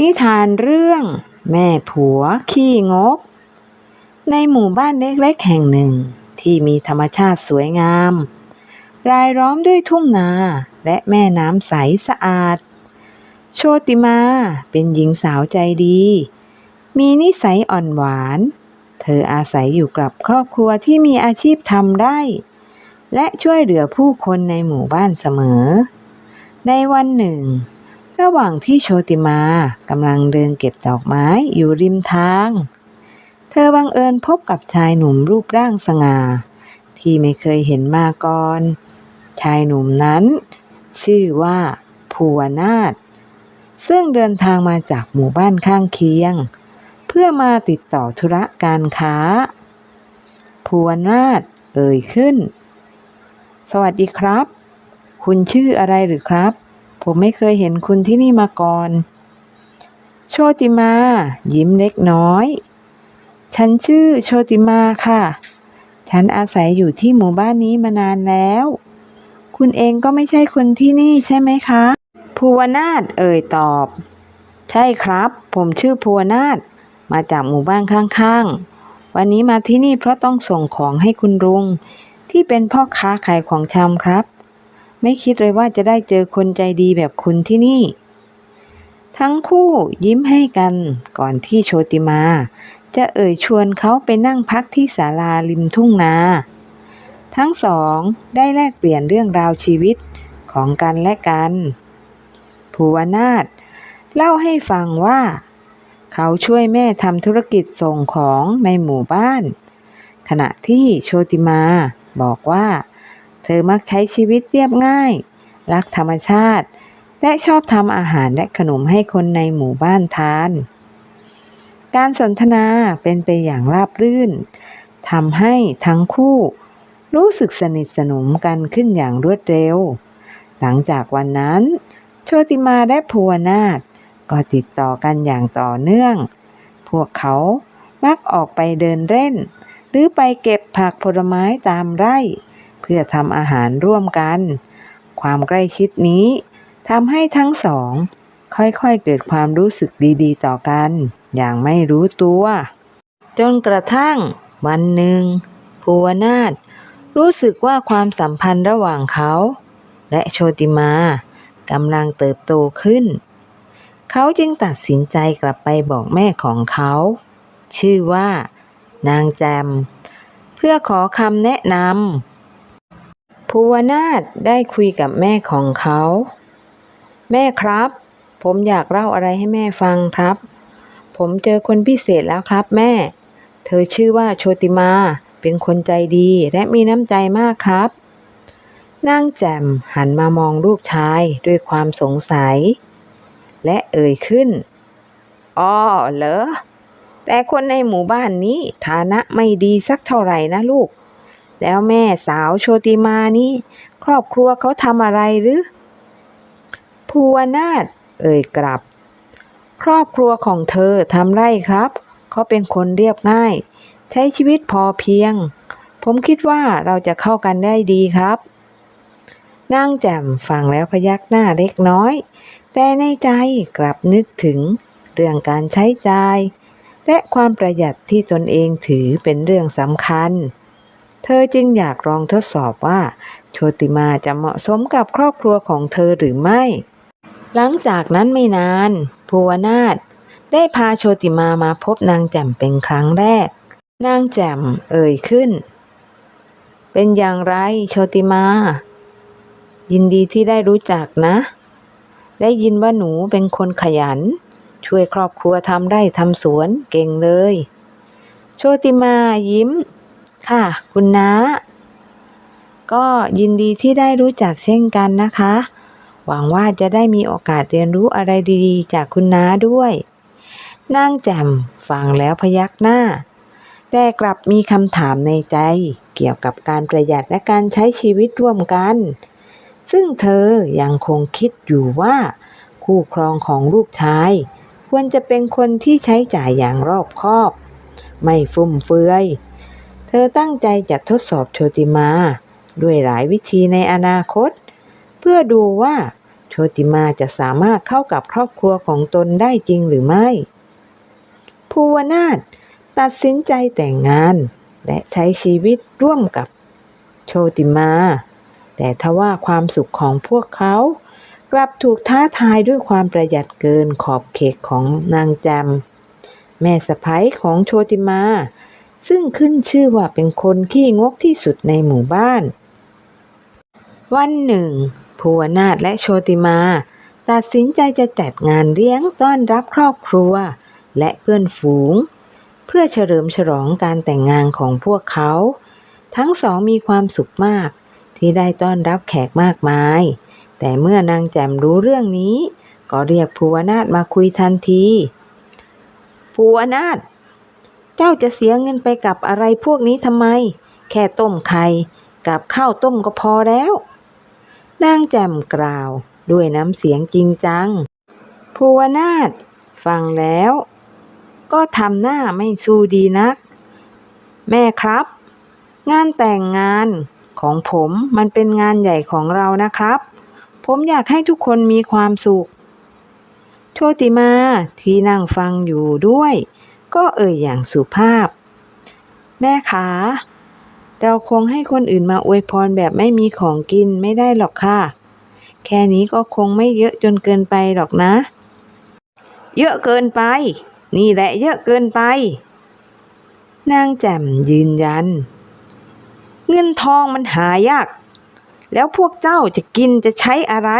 นิทานเรื่อง แม่ผัวขี้งก ในหมู่บ้านเล็กๆแห่งหนึ่งที่มีธรรมชาติสวยงาม รายล้อมด้วยทุ่งนาและแม่น้ำใสสะอาด โชติมาเป็นหญิงสาวใจดี มีนิสัยอ่อนหวาน เธออาศัยอยู่กับครอบครัวที่มีอาชีพทำได้และช่วยเหลือผู้คนในหมู่บ้านเสมอ ในวันหนึ่ง ระหว่างที่โชติมากำลังเดินเก็บดอกไม้อยู่ริมทาง เธอบังเอิญพบกับชายหนุ่มรูปร่างสง่า ที่ไม่เคยเห็นมาก่อน ชายหนุ่มนั้น ชื่อว่าภูวนาถซึ่งเดินทางมาจากหมู่บ้านข้างเคียง เพื่อมาติดต่อธุระการค้า ภูวนาถเอ่ยขึ้น สวัสดีครับ คุณชื่ออะไรหรือครับ ผมไม่เคยเห็นคุณที่นี่มาก่อน โชติมา ยิ้มเล็กน้อย ฉันชื่อโชติมาค่ะ ฉันอาศัยอยู่ที่หมู่บ้านนี้มานานแล้ว คุณเองก็ไม่ใช่คนที่นี่ใช่ไหมคะ ภูวนาถเอ่ยตอบ ใช่ครับ ผมชื่อภูวนาถมาจากหมู่บ้านข้างๆ วันนี้มาที่นี่เพราะต้องส่งของให้คุณลุง ที่เป็นพ่อค้าขายของชำครับ ไม่คิดเลยว่าจะได้เจอคนใจดีแบบคุณที่นี่ ทั้งคู่ยิ้มให้กันก่อนที่โชติมา จะเอ่ยชวนเขาไปนั่งพักที่ศาลาริมทุ่งนา ทั้งสองได้แลกเปลี่ยนเรื่องราวชีวิตของกันและกัน ภูวนาถเล่าให้ฟังว่า เขาช่วยแม่ทำธุรกิจส่งของในหมู่บ้าน ขณะที่โชติมาบอกว่า ธอมักใช้ชีวิตเรียบง่าย รักธรรมชาติ และชอบทำอาหารและขนมให้คนในหมู่บ้านทาน การสนทนาเป็นไปอย่างราบรื่นทำให้ทั้งคู่ รู้สึกสนิทสนมกันขึ้นอย่างรวดเร็ว หลังจากวันนั้น โชติมาและภูวนาถก็ติดต่อกันอย่างต่อเนื่อง พวกเขามักออกไปเดินเล่น หรือไปเก็บผักผลไม้ตามไร่ พื่อทำอาหารร่วมกัน ความใกล้ชิดนี้ทำให้ทั้งสอง ค่อยๆเกิดความรู้สึกดีๆ ต่อกัน อย่างไม่รู้ตัว จนกระทั่ง วันหนึ่งภูวนาถรู้สึกว่าความสัมพันธ์ระหว่างเขา และโชติมากำลังเติบโตขึ้น เขาจึงตัดสินใจกลับไปบอกแม่ของเขา ชื่อว่า นางแจม เพื่อขอคำแนะนำ ภูวนาถได้คุยกับแม่ของเขา แม่ครับ ผมอยากเล่าอะไรให้แม่ฟังครับ ผมเจอคนพิเศษแล้วครับแม่ เธอชื่อว่าโชติมา เป็นคนใจดีและมีน้ำใจมากครับ นางแจ่มหันมามองลูกชายด้วยความสงสัย และเอ่ยขึ้นอ้อเหรอ แต่คนในหมู่บ้านนี้ฐานะไม่ดีสักเท่าไหร่นะลูก แล้วแม่สาวโชติมานี่ครอบครัวเขาทำอะไรหรือภูวนาถเอ่ยกลับ ครอบครัวของเธอทำไรครับ เขาเป็นคนเรียบง่าย ใช้ชีวิตพอเพียง ผมคิดว่าเราจะเข้ากันได้ดีครับนางแจ่มฟังแล้วพยักหน้าเล็กน้อย แต่ในใจกลับนึกถึงเรื่องการใช้จ่าย และความประหยัดที่ตนเองถือเป็นเรื่องสำคัญ เธอจึงอยากลองทดสอบว่า โชติมาจะเหมาะสมกับครอบครัวของเธอหรือไม่ หลังจากนั้นไม่นาน ภูวนาถได้พาโชติมามาพบนางแจ่มเป็นครั้งแรก นางแจ่มเอ่ยขึ้น เป็นอย่างไรโชติมา ยินดีที่ได้รู้จักนะ ได้ยินว่าหนูเป็นคนขยัน ช่วยครอบครัวทำไร่ทำสวนเก่งเลย โชติมายิ้ม ค่ะ คุณน้า ก็ยินดีที่ได้รู้จักเช่นกันนะคะ หวังว่าจะได้มีโอกาสเรียนรู้อะไรดีๆ จากคุณน้าด้วยนางแจ่มฟังแล้วพยักหน้า แต่กลับมีคำถามในใจเกี่ยวกับการประหยัดและการใช้ชีวิตร่วมกัน ซึ่งเธอยังคงคิดอยู่ว่า คู่ครองของลูกชาย ควรจะเป็นคนที่ใช้จ่ายอย่างรอบคอบ ไม่ฟุ่มเฟือย เธอตั้งใจจะทดสอบโชติมา ด้วยหลายวิธีในอนาคต เพื่อดูว่าโชติมาจะสามารถเข้ากับครอบครัวของตนได้จริงหรือไม่ภูวนาถตัดสินใจแต่งงาน และใช้ชีวิตร่วมกับโชติมา แต่ทว่าความสุขของพวกเขากลับถูกท้าทายด้วยความประหยัดเกินขอบเขตของนางจมแม่สะพ้ยของโชติมา ซึ่งขึ้นชื่อว่าเป็นคนขี้งกที่สุดในหมู่บ้าน วันหนึ่งภูวนาถและโชติมา ตัดสินใจจะจัดงานเลี้ยงต้อนรับครอบครัว และเพื่อนฝูง เพื่อเฉลิมฉลองการแต่งงานของพวกเขา ทั้งสองมีความสุขมาก ที่ได้ต้อนรับแขกมากมาย แต่เมื่อนางแจ่มรู้เรื่องนี้ ก็เรียกภูวนาถมาคุยทันทีภูวนาถ เจ้าจะเสียเงินไปกับอะไรพวกนี้ทำไม แค่ต้มไข่กับข้าวต้มก็พอแล้ว นางแจ่มกล่าว ด้วยน้ำเสียงจริงจังภูวนาถฟังแล้ว ก็ทำหน้าไม่สู้ดีนัก แม่ครับ งานแต่งงานของผมมันเป็นงานใหญ่ของเรานะครับ ผมอยากให้ทุกคนมีความสุข โชติมาที่นั่งฟังอยู่ด้วย ก็เอ่ยอย่างสุภาพ แม่ขาเราคงให้คนอื่นมาอวยพรแบบไม่มีของกินไม่ได้หรอกค่ะ แค่นี้ก็คงไม่เยอะจนเกินไปหรอกนะ เยอะเกินไป นี่แหละเยอะเกินไป นางแจ่มยืนยัน เงินทองมันหายาก แล้วพวกเจ้าจะกินจะใช้อะไร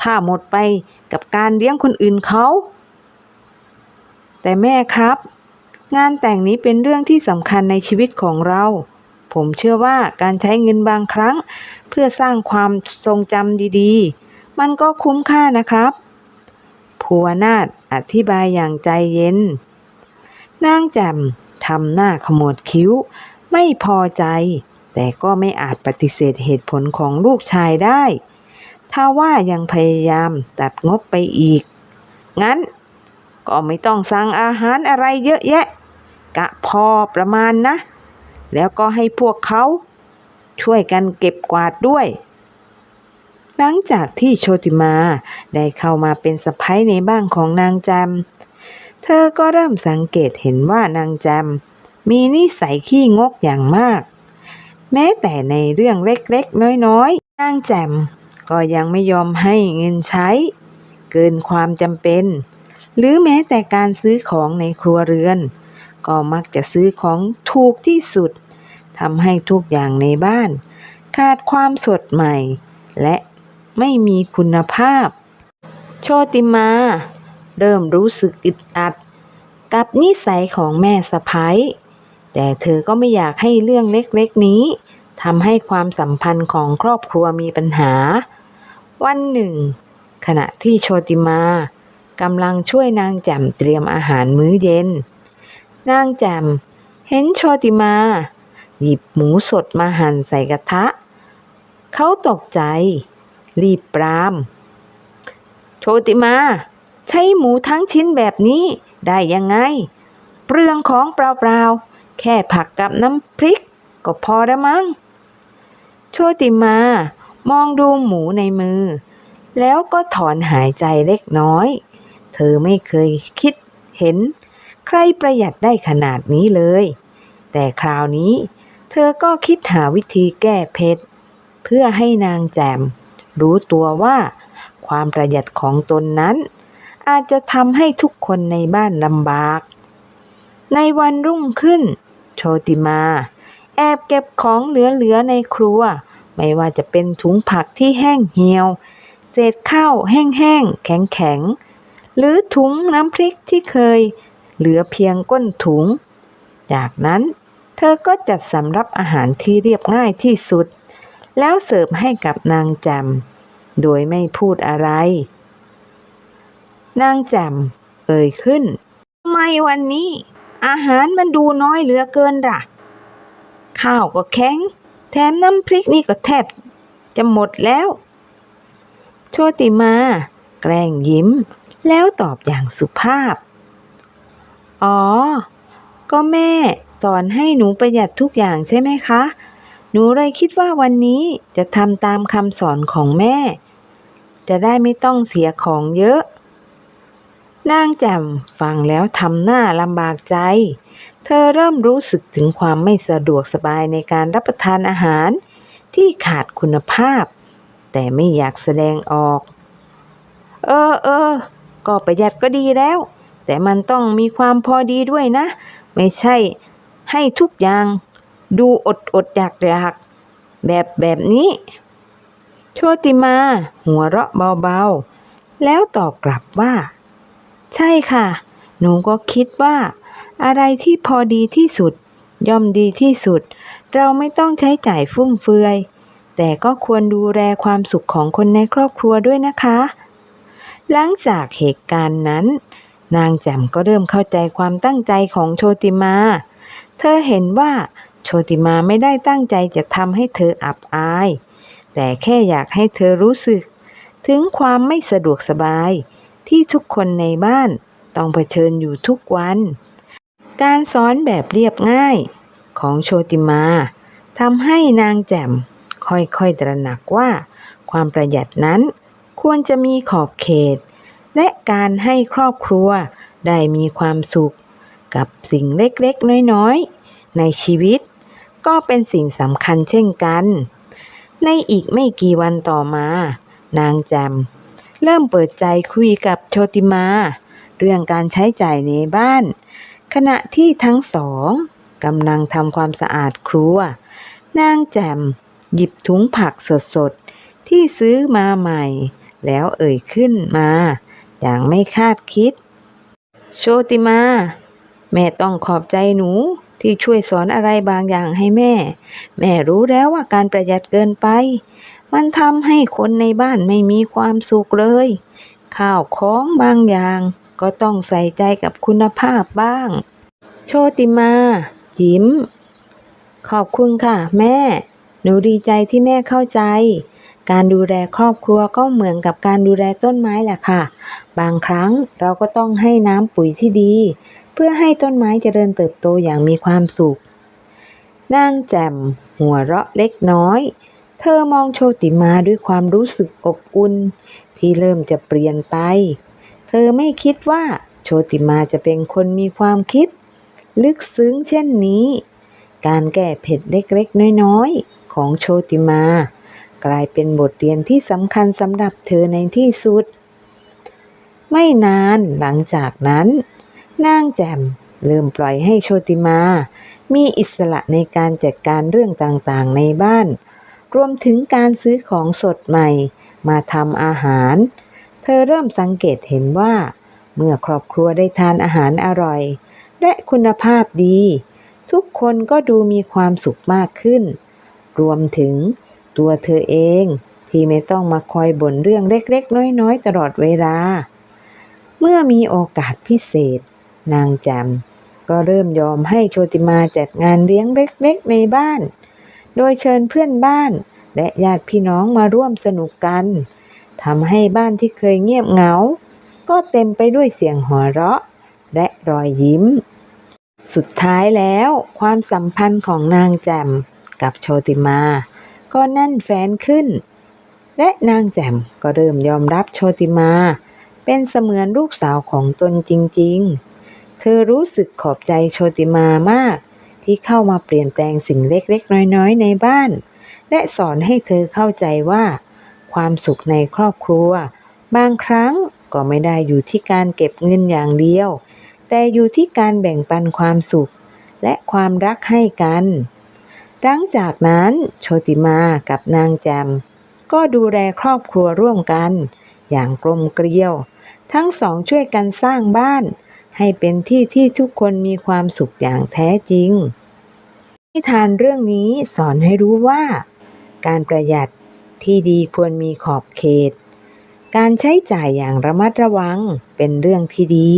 ถ้าหมดไปกับการเลี้ยงคนอื่นเขา แต่แม่ครับ งานแต่งนี้เป็นเรื่องที่สำคัญในชีวิตของเรา ผมเชื่อว่าการใช้เงินบางครั้ง เพื่อสร้างความทรงจำดีๆ มันก็คุ้มค่านะครับภูวนาถอธิบายอย่างใจเย็น นางแจ่มทำหน้าขมวดคิ้ว ไม่พอใจ แต่ก็ไม่อาจปฏิเสธเหตุผลของลูกชายได้ ถ้าว่ายังพยายามตัดงบไปอีก งั้น ก็ไม่ต้องสั่งอาหารอะไรเยอะแยะ กะพอประมาณนะ แล้วก็ให้พวกเขาช่วยกันเก็บกวาดด้วย หลังจากที่โชติมาได้เข้ามาเป็นสะพ้ยในบ้านของนางแจมเธอก็เริ่มสังเกตเห็นว่านางแจมมีนิสัยขี้งกอย่างมาก แม้แต่ในเรื่องเล็กๆ น้อยๆ นางแจมก็ยังไม่ยอมให้เงินใช้ เกินความจำเป็น หรือแม้แต่การซื้อของในครัวเรือน ก็มักจะซื้อของถูกที่สุดทำให้ทุกอย่างในบ้าน ขาดความสดใหม่ และไม่มีคุณภาพ โชติมา เริ่มรู้สึกอึดอัด กับนิสัยของแม่สะพ้ายแต่เธอก็ไม่อยากให้เรื่องเล็กๆนี้ทำให้ความสัมพันธ์ของครอบครัวมีปัญหา วันหนึ่ง ขณะที่โชติมา กำลังช่วยนางแจ่มเตรียมอาหารมื้อเย็น นางแจ่มเห็นโชติมา หยิบหมูสดมาหั่นใส่กระทะ เขาตกใจ รีบปราม โชติมา ใช้หมูทั้งชิ้นแบบนี้ได้ยังไง เปลืองของเปล่าๆ แค่ผักกับน้ำพริกก็พอแล้วมั้ง โชติมามองดูหมูในมือ แล้วก็ถอนหายใจเล็กน้อย เธอไม่เคยคิดเห็น ใครประหยัดได้ขนาดนี้เลย แต่คราวนี้ เธอก็คิดหาวิธีแก้เผ็ดเพื่อให้นางแจม รู้ตัวว่า ความประหยัดของตนนั้น อาจจะทำให้ทุกคนในบ้านลำบาก ในวันรุ่งขึ้น โชติมา แอบเก็บของเหลือๆในครัว ไม่ว่าจะเป็นถุงผักที่แห้งเหี่ยวเศษข้าวแห้งๆแข็งๆ หรือถุงน้ำพริกที่เคย เหลือเพียงก้นถุง จากนั้นเธอก็จัดสำรับอาหารที่เรียบง่ายที่สุด แล้วเสิร์ฟให้กับนางแจมโดยไม่พูดอะไร นางแจ่มเอ่ยขึ้นทำไมวันนี้ อาหารมันดูน้อยเหลือเกินล่ะ ข้าวก็แข็ง แถมน้ำพริกนี่ก็แทบจะหมดแล้ว โชติมา แกล้งยิ้ม แล้วตอบอย่างสุภาพ อ๋อ ก็แม่สอนให้หนูประหยัดทุกอย่างใช่ไหมคะ หนูเลยคิดว่าวันนี้จะทำตามคำสอนของแม่ จะได้ไม่ต้องเสียของเยอะ นางแจ่มฟังแล้วทำหน้าลำบากใจ เธอเริ่มรู้สึกถึงความไม่สะดวกสบายในการรับประทานอาหาร ที่ขาดคุณภาพ แต่ไม่อยากแสดงออก เออเออ ก็ประหยัดก็ดีแล้ว แต่มันต้องมีความพอดีด้วยนะ ไม่ใช่ให้ทุกอย่าง ดูอดอดอยากอยากแบบแบบนี้โชติมา หัวเราะเบาๆ แล้วตอบกลับว่า ใช่ค่ะ หนูก็คิดว่า อะไรที่พอดีที่สุด ย่อมดีที่สุด เราไม่ต้องใช้จ่ายฟุ่มเฟือย แต่ก็ควรดูแลความสุขของคนในครอบครัวด้วยนะคะ หลังจากเหตุการณ์นั้น นางแจ่มก็เริ่มเข้าใจความตั้งใจของโชติมา เธอเห็นว่าโชติมาไม่ได้ตั้งใจจะทำให้เธออับอาย แต่แค่อยากให้เธอรู้สึก ถึงความไม่สะดวกสบายที่ทุกคนในบ้านต้องเผชิญอยู่ทุกวัน การสอนแบบเรียบง่ายของโชติมาทำให้นางแจ่มค่อยๆตระหนักว่า ความประหยัดนั้น ควรจะมีขอบเขต และการให้ครอบครัวได้มีความสุข กับสิ่งเล็กๆ น้อยๆ ในชีวิต ก็เป็นสิ่งสำคัญเช่นกัน ในอีกไม่กี่วันต่อมา นางแจมเริ่มเปิดใจคุยกับโชติมา เรื่องการใช้จ่ายในบ้าน ขณะที่ทั้งสองกำลังทำความสะอาดครัว นางแจมหยิบถุงผักสดๆ ที่ซื้อมาใหม่ แล้วเอ่ยขึ้นมา อย่างไม่คาดคิด โชติมา แม่ต้องขอบใจหนูที่ช่วยสอนอะไรบางอย่างให้แม่ แม่รู้แล้วว่าการประหยัดเกินไป มันทำให้คนในบ้านไม่มีความสุขเลย ข้าวของบางอย่าง ก็ต้องใส่ใจกับคุณภาพบ้าง โชติมายิ้มขอบคุณค่ะ แม่ หนูดีใจที่แม่เข้าใจ การดูแลครอบครัวก็เหมือนกับการดูแลต้นไม้แหละค่ะ บางครั้งเราก็ต้องให้น้ำปุ๋ยที่ดี เพื่อให้ต้นไม้เจริญเติบโตอย่างมีความสุข นางแจ่มหัวเราะเล็กน้อย เธอมองโชติมาด้วยความรู้สึกอบอุ่นที่เริ่มจะเปลี่ยนไป เธอไม่คิดว่าโชติมาจะเป็นคนมีความคิด ลึกซึ้งเช่นนี้ การแก้เผ็ดเล็กๆ น้อยๆ ของโชติมา กลายเป็นบทเรียนที่สำคัญสำหรับเธอในที่สุด ไม่นานหลังจากนั้น นางแจ่มเริ่มปล่อยให้โชติมา มีอิสระในการจัดการเรื่องต่างๆในบ้าน รวมถึงการซื้อของสดใหม่ มาทำอาหาร เธอเริ่มสังเกตเห็นว่า เมื่อครอบครัวได้ทานอาหารอร่อย และคุณภาพดี ทุกคนก็ดูมีความสุขมากขึ้น รวมถึง ตัวเธอเอง ที่ไม่ต้องมาคอยบ่นเรื่องเล็กๆ น้อยๆ ตลอดเวลา เมื่อมีโอกาสพิเศษ นางแจมก็เริ่มยอมให้โชติมาจัดงานเลี้ยงเล็กๆ ในบ้าน โดยเชิญเพื่อนบ้าน และญาติพี่น้องมาร่วมสนุกกันทำให้บ้านที่เคยเงียบเหงา ก็เต็มไปด้วยเสียงหัวเราะ และรอยยิ้ม สุดท้ายแล้วความสัมพันธ์ของนางแจ่มกับโชติมา ก็แน่นแฟนขึ้น และนางแจ่มก็เริ่มยอมรับโชติมา เป็นเสมือนลูกสาวของตนจริงๆ เธอรู้สึกขอบใจโชติมามาก ที่เข้ามาเปลี่ยนแปลงสิ่งเล็กๆ น้อยๆ ในบ้าน และสอนให้เธอเข้าใจว่า ความสุขในครอบครัว บางครั้งก็ไม่ได้อยู่ที่การเก็บเงินอย่างเดียว แต่อยู่ที่การแบ่งปันความสุข และความรักให้กัน หลังจากนั้นโชติมากับนางแจม ก็ดูแลครอบครัวร่วมกัน อย่างกลมเกลียว ทั้งสองช่วยกันสร้างบ้าน ให้เป็นที่ที่ทุกคนมีความสุขอย่างแท้จริง นิทานเรื่องนี้สอนให้รู้ว่า การประหยัดที่ดีควรมีขอบเขต การใช้จ่ายอย่างระมัดระวังเป็นเรื่องที่ดี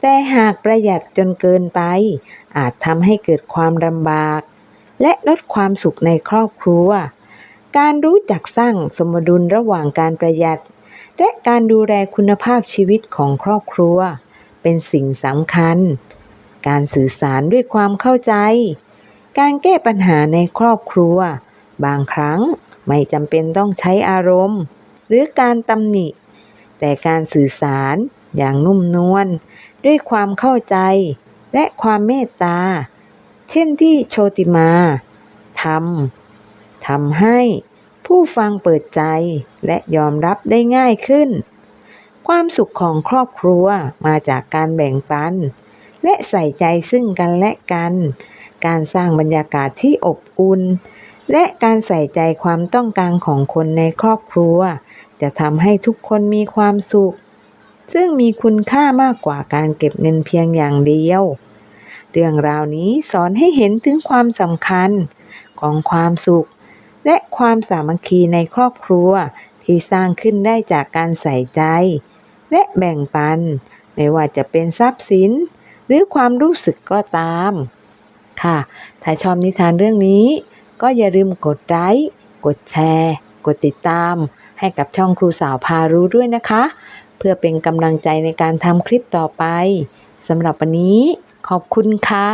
แต่หากประหยัดจนเกินไป อาจทำให้เกิดความลำบาก และลดความสุขในครอบครัว การรู้จักสร้างสมดุลระหว่างการประหยัด และการดูแลคุณภาพชีวิตของครอบครัว เป็นสิ่งสำคัญ การสื่อสารด้วยความเข้าใจ การแก้ปัญหาในครอบครัว บางครั้งไม่จำเป็นต้องใช้อารมณ์ หรือการตำหนิ แต่การสื่อสารอย่างนุ่มนวลด้วยความเข้าใจและความเมตตา เช่นที่โชติมาทำทำให้ผู้ฟังเปิดใจและยอมรับได้ง่ายขึ้น ความสุขของครอบครัวมาจากการแบ่งปัน และใส่ใจซึ่งกันและกัน การสร้างบรรยากาศที่อบอุ่น และการใส่ใจความต้องการของคนในครอบครัว จะทำให้ทุกคนมีความสุข ซึ่งมีคุณค่ามากกว่าการเก็บเงินเพียงอย่างเดียว เรื่องราวนี้สอนให้เห็นถึงความสำคัญของความสุข และความสามัคคีในครอบครัวที่สร้างขึ้นได้จากการใส่ใจ และแบ่งปัน ไม่ว่าจะเป็นทรัพย์สิน หรือความรู้สึกก็ตาม ค่ะ ถ้าชอบนิทานเรื่องนี้ ก็อย่าลืมกดไลค์กดแชร์ กดติดตาม ให้กับช่องครูสาวพารู้ด้วยนะคะ เพื่อเป็นกำลังใจในการทำคลิปต่อไปสำหรับวันนี้ ขอบคุณค่ะ